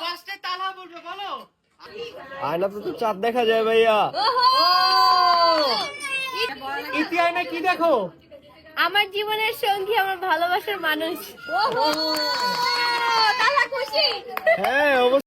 ফার্স্টে তালা বলবে বলো। আয়নাতে তো চাঁদ দেখা যায় ভাইয়া। ওহো! ইতি আয়না কি দেখো? আমার জীবনের সঙ্গী আমার ভালোবাসার মানুষ। তালা খুশি? হ্যাঁ অবশ্যই।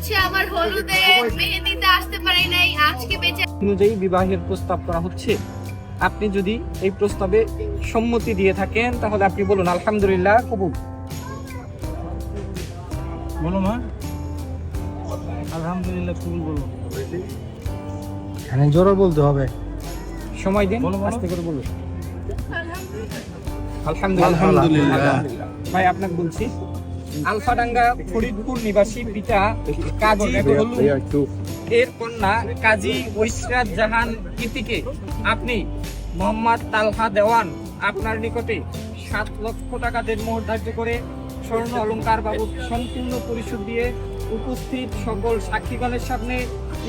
হচ্ছে আমার হলুদে মেহেদিতে আসতে পারি নাই আজকে বেঁচে অনুযায়ী বিবাহের প্রস্তাব করা হচ্ছে। আপনি যদি এই প্রস্তাবে সম্মতি দিয়ে থাকেন তাহলে আপনি বলুন আলহামদুলিল্লাহ কবুল। বলো মা। আলহামদুলিল্লাহ কবুল বলো। এখানে জোরে বলতে হবে। সময় দিন। আস্তে করে বলুন। আলহামদুলিল্লাহ। আলহামদুলিল্লাহ। ভাই আপনাকে বলছি আলফাডাঙ্গা ফরিদপুর নিবাসী পিতা কাজী এর কন্যা কাজী ঐশরাত জাহান ইতিকে আপনি মোহাম্মদ তালহা দেওয়ান। আপনার নিকটে সাত লক্ষ টাকা দেড়মোহর ধার্য করে স্বর্ণ অলংকার বাবদ সম্পূর্ণ পরিশোধ দিয়ে উপস্থিত সকল সাক্ষীগণের সামনে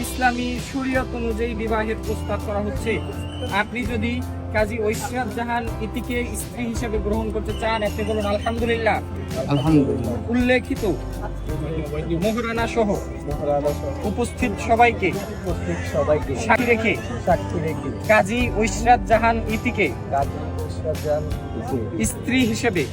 ইসলামী শরীয়ত অনুযায়ী বিবাহের প্রস্তাব করা হচ্ছে। আপনি যদি কাজী ঐশরাত জাহান ইতিকে স্ত্রী হিসেবে গ্রহণ করতে চান আপনি বলুন আলহামদুলিল্লাহ। আলহামদুলিল্লাহ। উল্লেখিত মোহরানা সহ উপস্থিত সবাইকে সবাইকে। সাক্ষী রেখে সাক্ষী রেখে। কাজী ঐশরাত জাহান ইতিকে কাজী স্ত্রী হিসেবে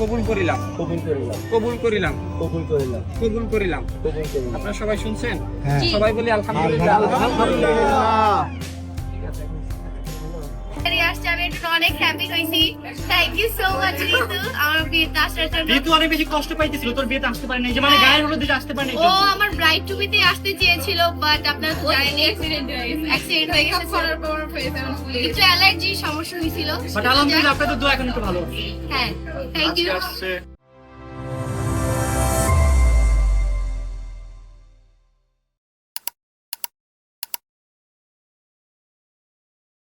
কবুল করিলাম। কবুল করিলাম। কবুল করিলাম। কবুল করিলাম। কবুল করিলাম। কবুল করিলাম। আপনারা সবাই শুনছেন? জি। সবাই বলি আলহামদুলিল্লাহ। বেরিয়ে আসছে আমি একটু অনেক হ্যাপি হইছি thank you so much Ritu. আমার বিয়েতে আসার জন্য। ঋতু অনেক বেশি কষ্ট পাইতেছিল তোর বিয়েতে আসতে পারেনি যে মানে গায়ের হলুদে আসতে পারেনি ও আমার ব্রাইড টু বিতে আসতে চেয়েছিল বাট আপনারা তো জানেন অ্যাক্সিডেন্ট হয়ে গেছে। অ্যাক্সিডেন্ট হয়ে গেছে পর একটু অ্যালার্জি সমস্যা হয়েছিল। বাট আলহামদুলিল্লাহ আপনাদের দোয়া এখন একটু ভালো। হ্যাঁ থ্যাংক ইউ